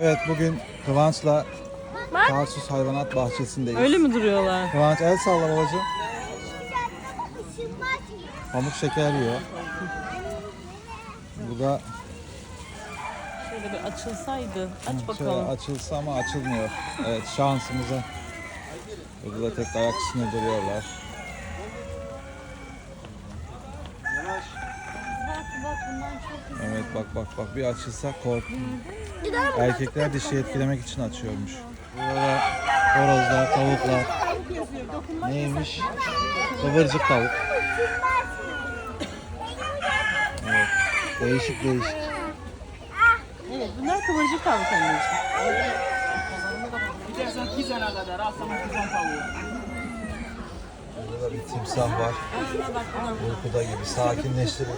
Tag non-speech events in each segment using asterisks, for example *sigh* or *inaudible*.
Evet bugün Kıvanç'la Bak. Tarsus Hayvanat Bahçesi'ndeyiz. Öyle mi duruyorlar? Kıvanç el salla babacığım. Pamuk şeker yiyor. Bu da Şöyle bir açılsaydı. Aç şöyle bakalım. açılsa ama açılmıyor. Evet şansımıza. Burada da tek ayak üstünde duruyorlar. Evet bak bak bak bir açılsa kork. Erkekler dişi etkilemek için açıyormuş. Burada da horozlar, tavuklar. Neymiş? Kıvırcık tavuk. Evet. Değişik değişik. Evet bunlar kıvırcık tavuk anneciğim. Burada bir timsah var. Uykuda gibi sakinleştirir.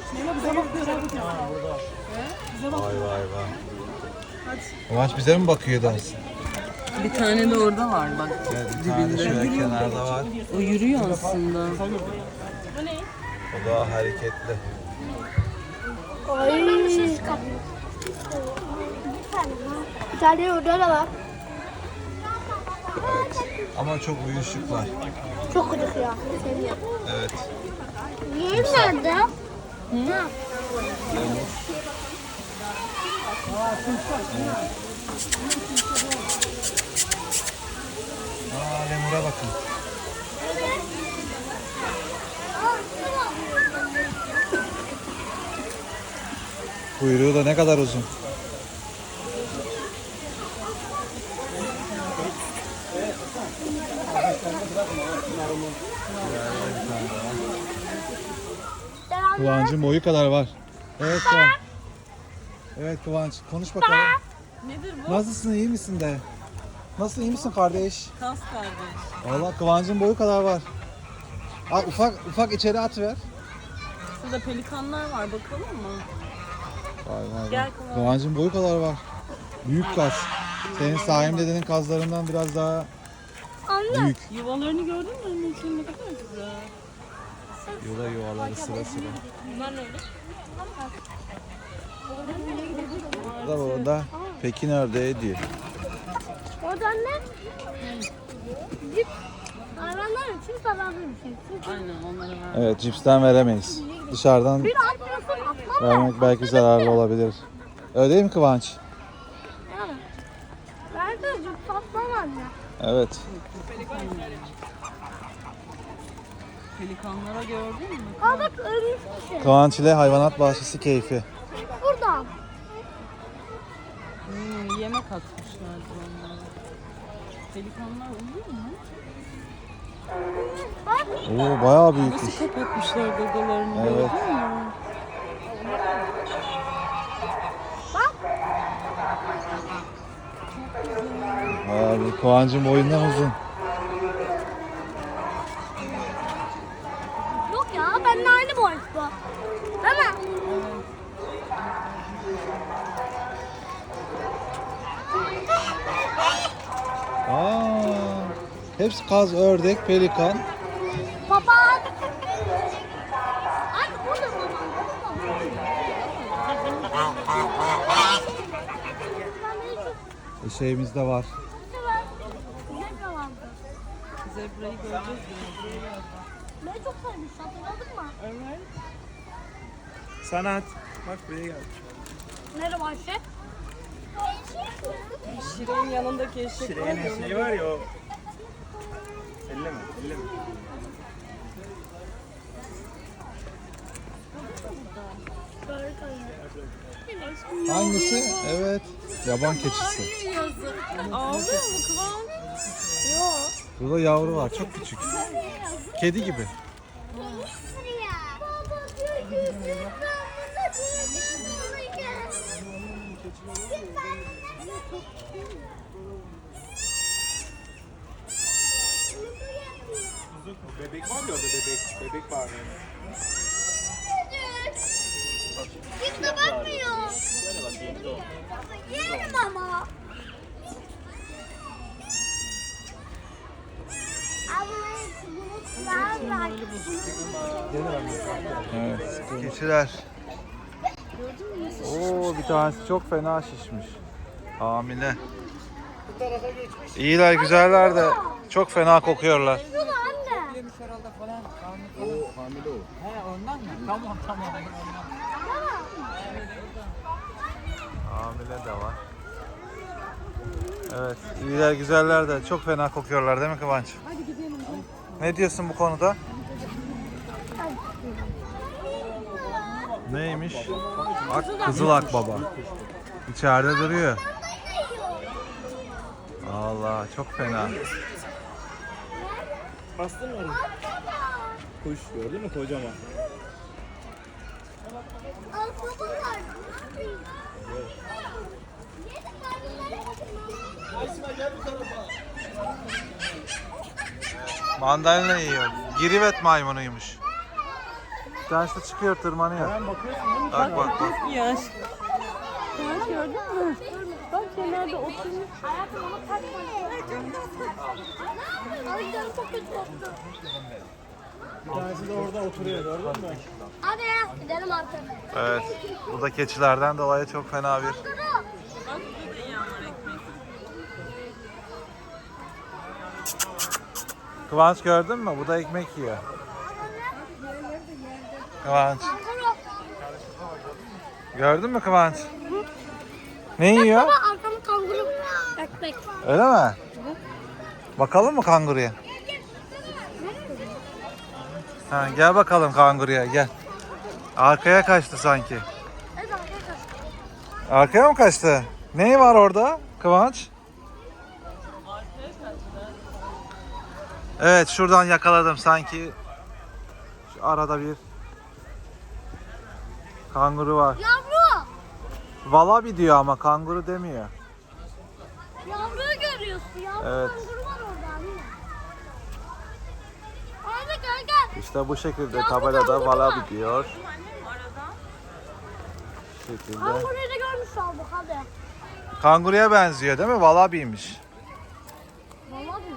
Vay vay vay. Kıvanç bize mi bakıyor dersin? Bir tane de orada var bak. Evet, bir tane de şöyle kenarda var. O yürüyor aslında. O da hareketli. Ay. Bir tane orada da var. Ama çok uyuşuklar. Çok gıcık ya. Seviyorum. Evet. Yem nerede? Hı? Aa lemura bakın. Kuyruğu da ne kadar uzun. Kıvancın boyu kadar var. Evet Kıvanç. Evet Kıvanç konuş bakalım. Nedir bu? Nasılsın iyi misin de? Nasıl iyi misin kardeş? Kas kardeş. Valla Kıvancın boyu kadar var. Al, ufak ufak içeri at ver. Şurada pelikanlar var bakalım mı? Vay vay Gel vay. Kıvanç. Kıvancın boyu kadar var. Büyük kas. Senin Saim dedenin kazlarından biraz daha Anne. büyük. Yuvalarını gördün mü anneciğim? Ne kadar güzel. Yola yuvaları sıra sıra. Bunlar ne? Bu da burada Pekin ördeği diyor. Orada ne? Cip. Hayvanlar için zararlı bir şey. Aynen onları ver. Evet cipsten veremeyiz. Dışarıdan bir vermek belki zararlı olabilir. Öyle değil mi Kıvanç? Yani. Ben de cip atmam anne. Evet. Pelikanlara gördün mü? Aa bak ölmüş bir şey. Kıvanç ile hayvanat bahçesi keyfi. Burada. Hmm, yemek atmışlardı onlara. Pelikanlar uyuyor mu? Oo bayağı büyükmüş. Nasıl kapatmışlar gagalarını Evet. gördün mü? Bayağı boyundan uzun. Yok ya benimle aynı boy bu. Değil mi? Aa, hepsi kaz, ördek, pelikan. E, şeyimiz de var. Zebrayı göreceğiz? Ben çok sevmiş hatırladın mı? Evet. Sanat. Bak buraya gel. Merhaba Ayşe. Şirin yanındaki eşek var Şire'nin ya. şeyi var ya o. Elleme, elleme. Hangisi? Evet. Yaban keçisi. Ağlıyor mu Kıvanç? Burada yavru var. Çok küçük. Kedi gibi. Bebek var ya orada bebek. Bebek var yani. Kimse bakmıyor. Yerim ama. Evet. Keçiler. Oo bir tanesi çok fena şişmiş. Hamile. İyiler güzeller de çok fena kokuyorlar. Şunu anne. O hamile o. Hamile de var. Evet, iyiler güzeller de çok fena kokuyorlar değil mi Kıvanç? Hadi gidelim. Ne diyorsun bu konuda? Neymiş? Bak Kızıl Akbaba. İçeride duruyor. Allah çok fena. Bastın mı oraya? Kuş gördün mü kocaman? Mandalina yiyor. Girivet maymunuymuş. Bir tanesi de çıkıyor tırmanıyor. Sen bakıyorsun değil mi? Bak bak bak. Yaş. Yaş gördün mü? Bak kenarda oturmuş. Hayatım onu takma. Ay canım çok kötü koktu. Bir tanesi de orada oturuyor gördün mü? Hadi gidelim artık. Evet. Burada keçilerden dolayı çok fena bir. Kıvanç gördün mü? Bu da ekmek yiyor. Kıvanç. Gördün mü Kıvanç? Ne yiyor? Baba arkamı kanguru ekmek. Öyle mi? Bakalım mı kanguruya? Ha, gel bakalım kanguruya gel. Arkaya kaçtı sanki. Arkaya mı kaçtı? Neyi var orada Kıvanç? Evet şuradan yakaladım sanki. Şu arada bir kanguru var. Yavru. Valabi diyor ama kanguru demiyor. Yavruyu görüyorsun. Yavru Evet. kanguru var orada anne. Anne gel gel. İşte bu şekilde Ya bu tabelada kanguru valabi var. diyor. Annem arada. Bu şekilde. Kanguruyu da görmüş olduk hadi. Kanguruya benziyor değil mi? Valabiymiş. Vallahi bilir.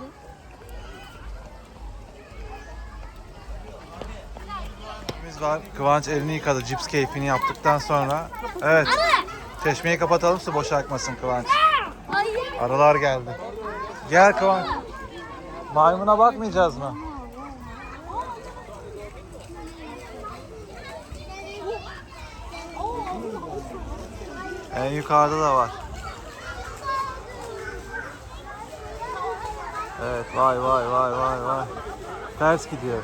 Biz var. Kıvanç elini yıkadı cips keyfini yaptıktan sonra. Evet. Çeşmeyi kapatalım su boşa akmasın Kıvanç. Hayır. Arılar geldi. Gel Kıvanç. Maymuna bakmayacağız mı? En yukarıda da var. Evet vay vay vay vay vay. Ters gidiyor.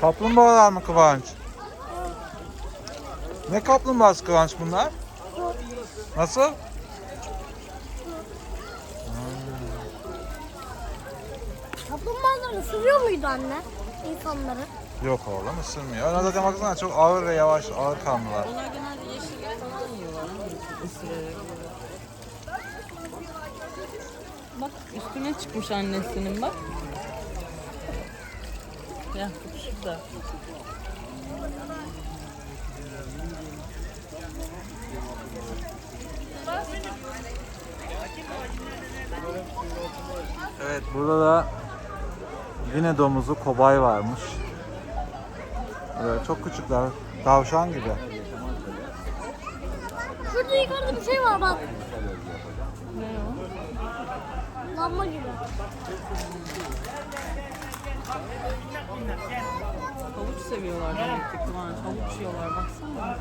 Kaplumbağalar mı Kıvanç? Ne kaplumbağası Kıvanç bunlar? Nasıl? Kaplumbağalar ısırıyor muydu anne? insanları? Yok oğlum ısırmıyor. Onlar zaten baksana çok ağır ve yavaş ağır kanlılar. Onlar genelde yeşillik falan yiyorlar. ama ısırarak. Bak üstüne çıkmış annesinin bak. Ya şurada. Evet burada da yine domuzu kobay varmış. Evet, çok küçükler. Tavşan gibi. Şurada yukarıda bir şey var bak. Ne o? Lamba gibi. Havuç seviyorlar demek ki Kıvanç. Havuç yiyorlar baksana.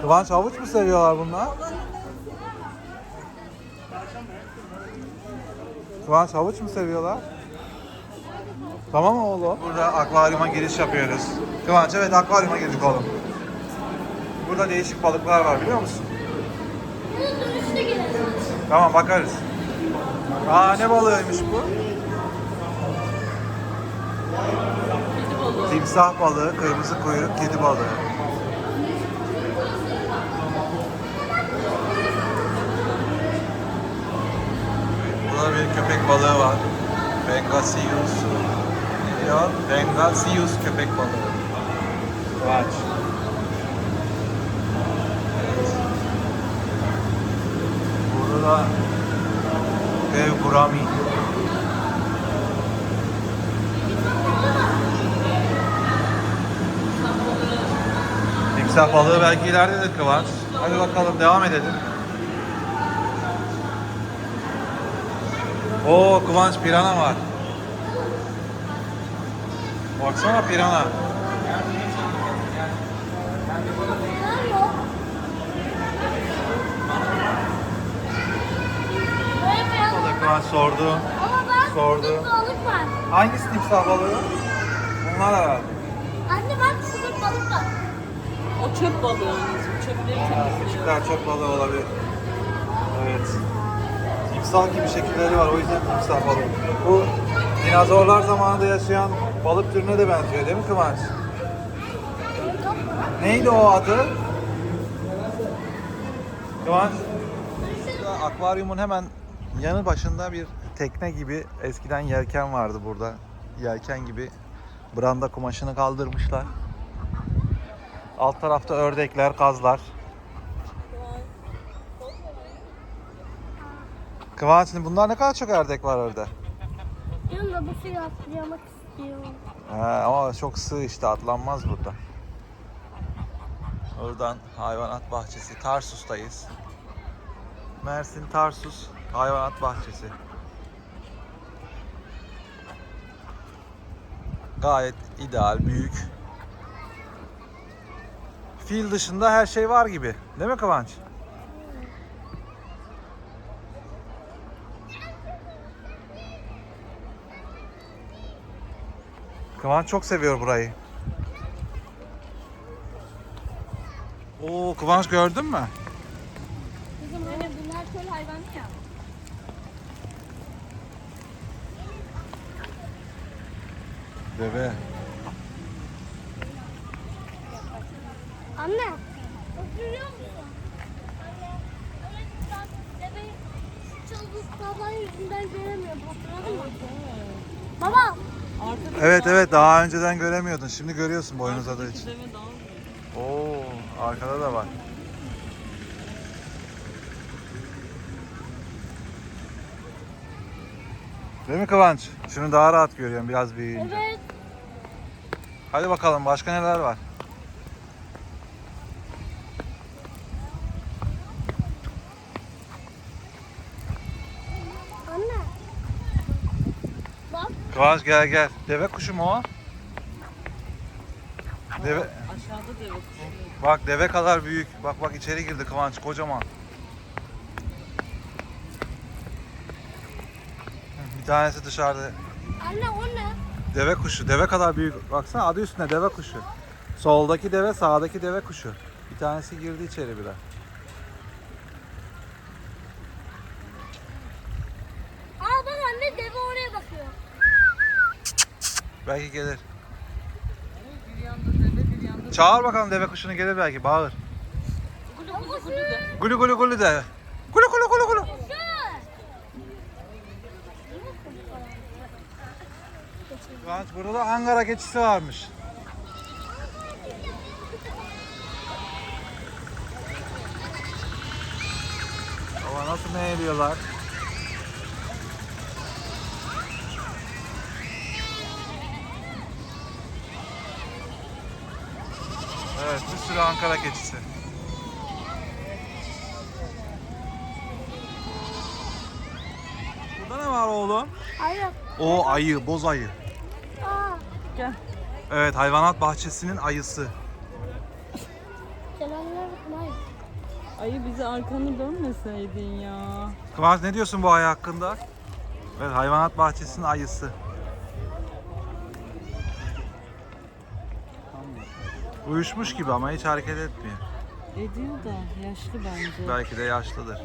Kıvanç havuç mu seviyorlar bunlar? Kıvanç havuç mu seviyorlar? Tamam mı oğlum? Burada akvaryuma giriş yapıyoruz. Kıvanç evet akvaryuma girdik oğlum. Burada değişik balıklar var biliyor musun? Tamam bakarız. Aa ne balığıymış bu? Kedi balığı. Timsah balığı, kırmızı kuyruk kedi balığı. Burada bir köpek balığı var. Pangasius. diyor. Bengal Sirius köpek balığı. Kıvanç. Burada da dev gurami. Timsah balığı belki ileridedir Kıvanç. Hadi bakalım devam edelim. Oo Kıvanç pirana var. Baksana pirana. O Kıvanç sordu. Ama bak Sordu. balık var. Hangisi timsah balığı? Bunlar herhalde. O çöp balığı anneciğim. Çöpleri temizliyor. Küçükler çöp balığı olabilir. Evet. Timsah gibi şekilleri var o yüzden timsah balığı. Bu dinozorlar zamanında yaşayan balık türüne de benziyor değil mi Kıvanç? Neydi o adı? Kıvanç? Burada Akvaryumun hemen yanı başında bir tekne gibi eskiden yelken vardı burada. Yelken gibi branda kumaşını kaldırmışlar. Alt tarafta ördekler, kazlar. Kıvanç bunlar ne kadar çok ördek var orada. Diyorum da bu suyu atlamak istiyorum. He, ama çok sığ işte atlanmaz burada. Oradan hayvanat bahçesi Tarsus'tayız. Mersin Tarsus hayvanat bahçesi. Gayet ideal, büyük. Fil dışında her şey var gibi. Değil mi Kıvanç? Kıvanç çok seviyor burayı. Oo Kıvanç gördün mü? Kızım hani bunlar çöl hayvanı ya. Deve. Anne. Oturuyor musun? Anne. Şu çalgı sabahın yüzünden göremiyorum. Hatırladın mı? Baba. Evet evet daha önceden göremiyordun. Şimdi görüyorsun boynuz adı için. Oo arkada da var. Değil mi Kıvanç? Şunu daha rahat görüyorum biraz büyüyünce. Evet. Hadi bakalım başka neler var? Anne. Kıvanç gel gel. Deve kuşu mu o? Deve, Aşağıda deve kuşu. bak deve kadar büyük. Bak bak içeri girdi Kıvanç kocaman. Bir tanesi dışarıda. Anne o ne? Deve kuşu. Deve kadar büyük. Baksana adı üstünde deve kuşu. Soldaki deve, sağdaki deve kuşu. Bir tanesi girdi içeri bile. Aa bak anne deve oraya bakıyor. Belki gelir. Bir yanda deve bir yanda Çağır bakalım deve kuşunu gelir belki. Bağır. Gulu gulu gulu de. Gulu gulu gulu de. Gulu gulu gulu gulu. Kıvanç burada da Ankara keçisi varmış. Baba nasıl meyliyorlar? Evet sürü Ankara keçisi. Burada ne var oğlum? Hayır. O ayı, boz ayı. Aa. Gel. Evet hayvanat bahçesinin ayısı. Selamünaleyküm hayır. Ayı bize arkanı dönmeseydin ya. Kıvanç ne diyorsun bu ayı hakkında? Evet hayvanat bahçesinin ayısı. Uyuşmuş gibi ama hiç hareket etmiyor. Ediyor da yaşlı bence. Belki de yaşlıdır.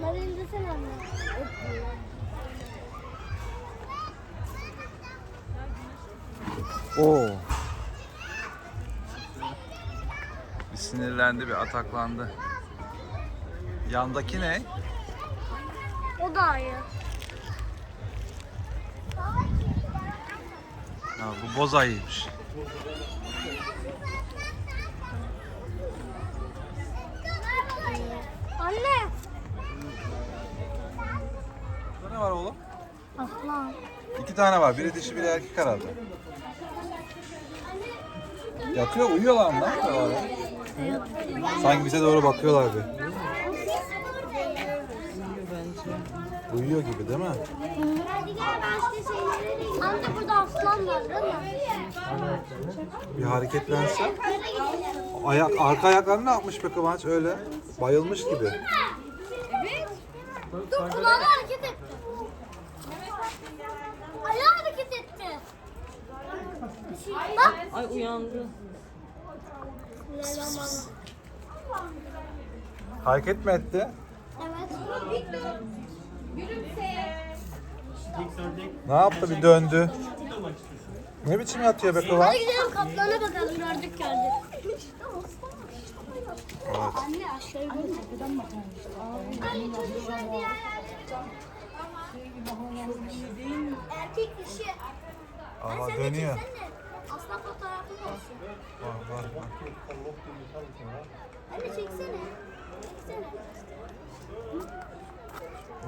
Oo. Bir sinirlendi, bir ataklandı. Yandaki ne? O da ayı. Ha, bu boz ayıymış. Anne. Burada ne var oğlum? Aslan. İki tane var. Biri dişi biri erkek herhalde. Yatıyor uyuyorlar mı? Ne yapıyorlar ya? Sanki bize doğru bakıyorlar bir. Uyuyor gibi değil mi? Hadi gel ben size şeyleri Anne burada aslan var değil mi? Bir hareketlense. Ayak, arka ayaklarını ne yapmış be Kıvanç öyle? Bayılmış gibi. Evet. Dur kulağı hareket etti. Ayağı hareket etti. Bak. Ay uyandı. Hareket mi etti? Evet. Ne yaptı bir döndü. Ne biçim yatıyor be Kıvanç? Hadi gidelim kaplana bakalım gördük gördük. Evet. Anne aşağıya bir tepeden bakalım. Anne çok güzel ya. Erkek dişi. Aha Sen dönüyor. Aslan fotoğrafı olsun. Bak bak bak. Anne çeksene. Çeksene.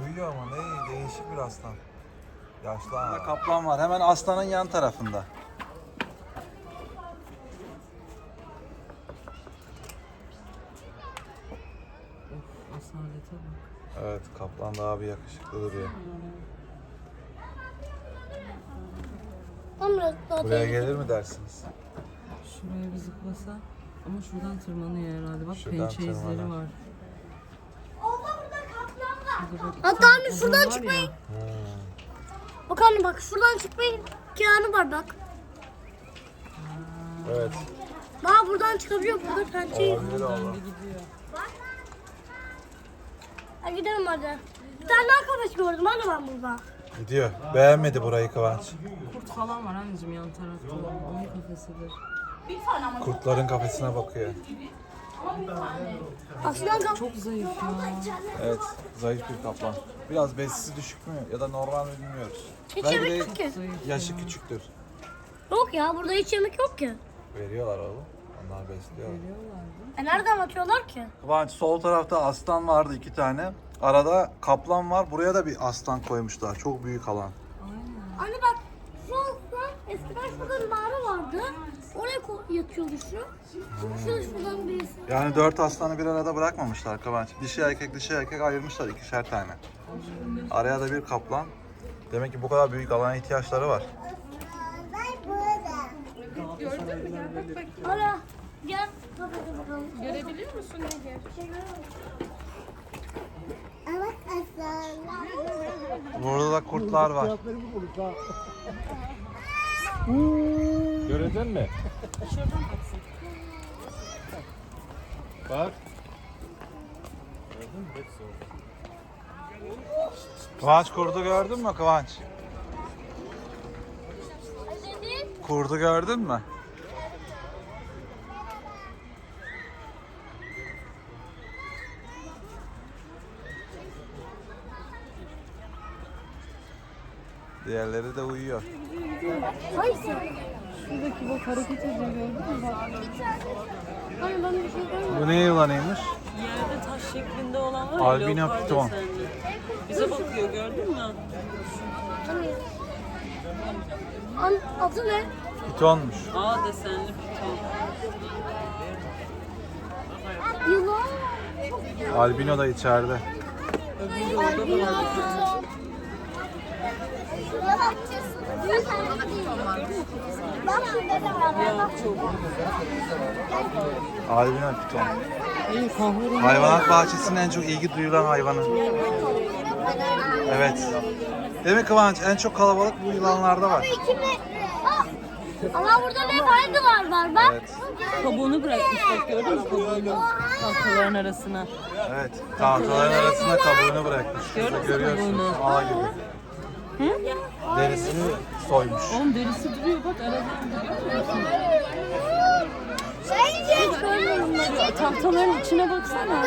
Uyuyor ama ne değişik bir aslan. Yaşlı ha. Kaplan var hemen aslanın yan tarafında. Asalete bak. Kaplan daha bir yakışıklı duruyor. Buraya gelir mi dersiniz? Şuraya bir zıplasa. Ama şuradan tırmanıyor herhalde. Bak Şuradan pençe izleri tırmanır. var. Orada burada kaplan var. Hatta anne şuradan çıkmayın. ya. Bak anne bak şuradan çıkmayın. Kiranı var bak. Evet. Daha buradan çıkabiliyor. Burada pençe. Olabilir oğlum. Gidiyor. Hadi gidelim hadi. Bir tane daha gördüm anne ben burada. Gidiyor. Beğenmedi burayı Kıvanç. Kurt falan var anneciğim yan tarafta. Onun kafesidir. Kurtların kafesine bakıyor. Aslan kap. Çok zayıf ya. Evet, zayıf bir kaplan. Biraz besisi düşük mü ya da normal mi bilmiyoruz. Hiç Belki yemek de yok ki. Yaşı küçüktür. Yok ya burada hiç yemek yok ki. Veriyorlar oğlum. Onlar besliyor. Veriyorlardı. E nereden atıyorlar ki? Kıvanç sol tarafta aslan vardı iki tane. Arada kaplan var. Buraya da bir aslan koymuşlar. Çok büyük alan. Aynen. Anne bak şu aslan eskiden şurada mağara vardı. Oraya ko- yatıyordu şu. Şu şuradan birisi. Yani dört aslanı bir arada bırakmamışlar Kıvanç. Dişi erkek dişi erkek ayırmışlar ikişer tane. Araya da bir kaplan. Demek ki bu kadar büyük alana ihtiyaçları var. Hala gel kafese bakalım. Görebiliyor musun Nedir? Evet aslan. Burada da kurtlar var. Gördün mü? Bak. Gördün mü? Hepsi orada. Kıvanç kurdu gördün mü Kıvanç? Kurdu gördün mü? Diğerleri de uyuyor. Hangisi? Şuradaki bak hareket ediyor gördün mü? Bak. Hani ben bir şey. Bu ne yılanıymış? Yerde taş şeklinde olan var ya. Albino leopar piton. desenli. Bize bakıyor gördün mü? An adı ne? Pitonmuş. A desenli piton. Yılan. Albino da içeride. Öbürü orada var. Bak şurada da var. Bak Albino piton. Hayvanat bahçesinin en çok ilgi duyulan hayvanı. Evet. Değil mi Kıvanç? En çok kalabalık bu yılanlarda var. Ama burada ne faydalar var bak. Evet. Kabuğunu bırakmış bak gördün mü kabuğunu? Tahtaların arasına. Evet. Tahtaların arasına kabuğunu bırakmış. Mü görüyorsunuz. kabuğunu? Ağ gibi. Derisini soymuş. Oğlum derisi duruyor bak aradan duruyor tahtaların içine baksana.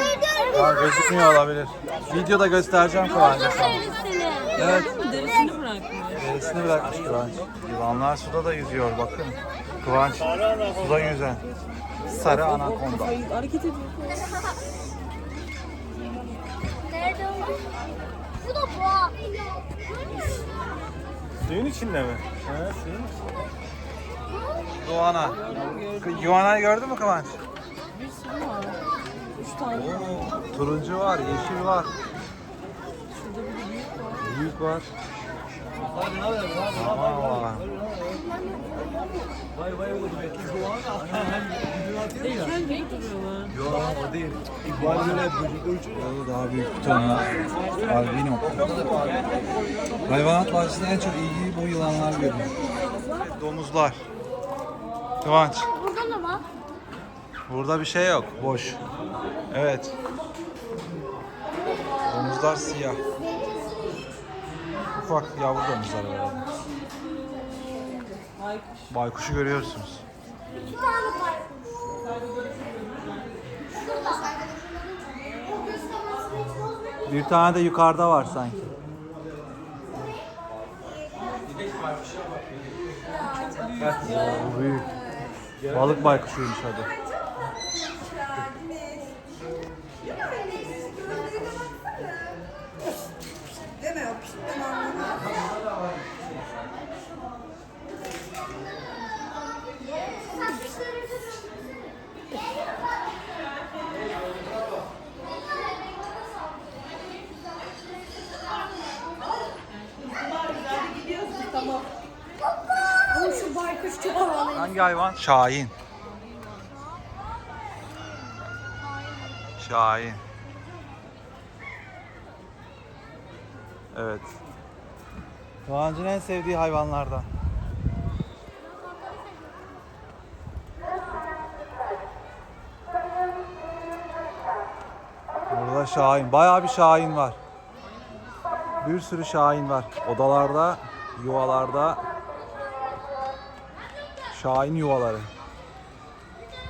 Ha, gözükmüyor olabilir. Videoda göstereceğim Kıvanç'a. Evet. Derisini bırakmış. Derisini bırakmış Kıvanç. Yılanlar suda da yüzüyor bakın. Kıvanç suda yüzen. Sarı anakonda. Hareket ediyor. Nerede o? Bu da boğa. Suyun içinde mi? Ha, suyun içinde. Doğana. Yuvanayı gördün mü Kıvanç? Bir sürü var. Üç tane. Oo, turuncu var, yeşil var. Şurada bir de büyük var. Büyük var. Aman Allah'ım. Heykel gibi duruyorlar. Burada daha büyük bir tane albino. Hayvanat bahçesinde en çok ilgiyi bu yılanlar görüyor. Domuzlar. Kıvanç. Burada ne var? Burada bir şey yok. Boş. Evet. Domuzlar siyah. Ufak yavru domuzlar herhalde. Baykuş. Baykuşu görüyorsunuz. İki tane var. Bir tane de yukarıda var sanki. Bu büyük. Balık baykuşuymuş adı. Hangi hayvan? Şahin. Şahin. Evet. Kıvancın en sevdiği hayvanlardan. Burada şahin. Bayağı bir şahin var. Bir sürü şahin var. Odalarda, yuvalarda Şahin yuvaları.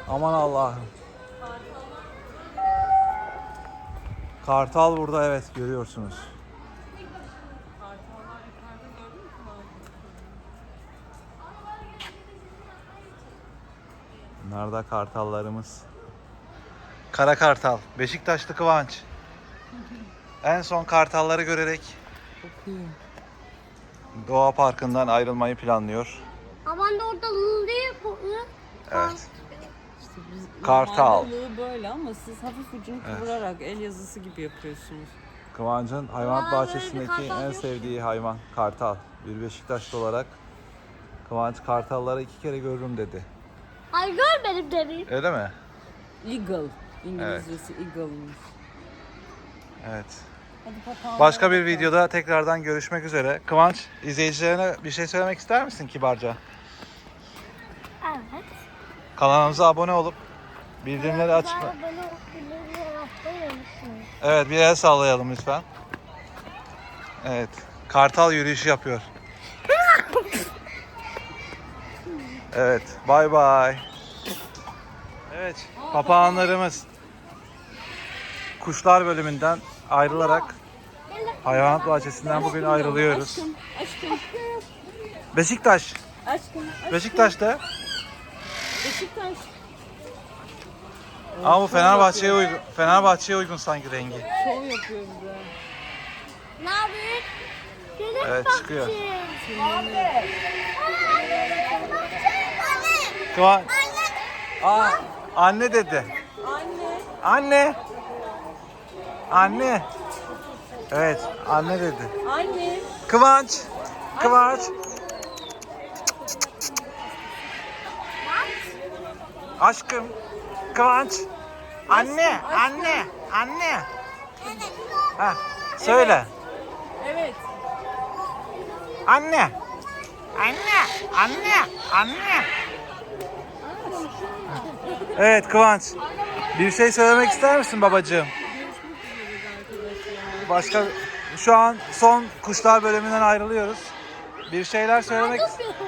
Aman Allah'ım. Kartal burada evet görüyorsunuz. Bunlar da kartallarımız. Kara kartal. Beşiktaşlı Kıvanç. En son kartalları görerek. Doğa Parkı'ndan ayrılmayı planlıyor. Aman da orada değil bu. Evet. İşte biz Kartal. normalde lığı böyle ama siz hafif ucunu kıvırarak el yazısı gibi yapıyorsunuz. Kıvanç'ın hayvanat Aa, böyle bir bahçesindeki kartal en yok. sevdiği hayvan kartal. Bir Beşiktaşlı olarak Kıvanç kartalları iki kere görürüm dedi. Ay görmedim demin. Öyle mi? Eagle. İngilizcesi eagle'mış. Evet. Hadi papağanlara Başka bir bakalım. videoda tekrardan görüşmek üzere. Kıvanç, izleyicilerine bir şey söylemek ister misin kibarca? Evet. Kanalımıza abone olup bildirimleri unutmayın. Evet, bir el sallayalım lütfen. Evet, kartal yürüyüşü yapıyor. Evet, bay bay. Evet, papağanlarımız kuşlar bölümünden ayrılarak hayvanat bahçesinden bugün ayrılıyoruz. Beşiktaş. Beşiktaş'ta Beşiktaş. Ama bu Fenerbahçe'ye uygun. Fenerbahçe'ye uygun sanki rengi. Şov yapıyor bize. Ne? Gelin Evet, çıkıyor. Kıvan. Aa, anne dedi. Anne. Anne. Anne. Evet, anne dedi. Anne. Kıvanç. Kıvanç. Aşkım. Kıvanç. Anne, anne, anne. Ha, söyle. Evet. Anne. Anne, anne, anne. Evet Kıvanç. Bir şey söylemek ister misin babacığım? Başka şu an son kuşlar bölümünden ayrılıyoruz. Bir şeyler söylemek Merhaba.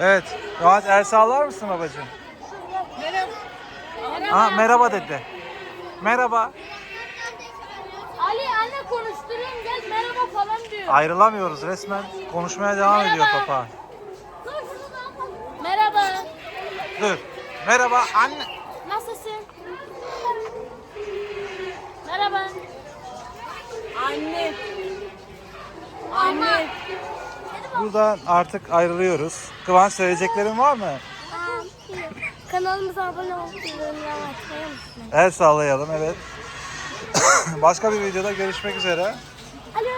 Evet. Kıvanç el sağlar mısın babacığım? Ha, merhaba dedi. Merhaba. Ali anne konuşturuyorum gel merhaba falan diyor. Ayrılamıyoruz resmen. Konuşmaya devam ediyor Merhaba. papa. Merhaba. Dur. Merhaba anne. Nasılsın? Merhaba. Anne. Anne. Buradan artık ayrılıyoruz. Kıvanç söyleyeceklerin var mı? Kanalımıza abone olup bildirimleri açmayı unutmayın. El sallayalım evet. *coughs* Başka bir videoda görüşmek üzere. Alo.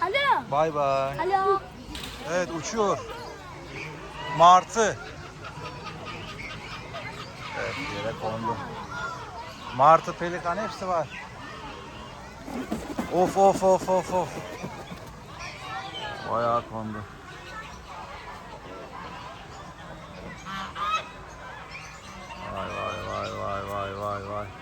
Alo. Bay bay. Alo. Evet uçuyor. Martı. Evet yere kondu. Martı, pelikan hepsi var. Of of of of of. Bayağı kondu. Vay vay vay vay vay vay vay.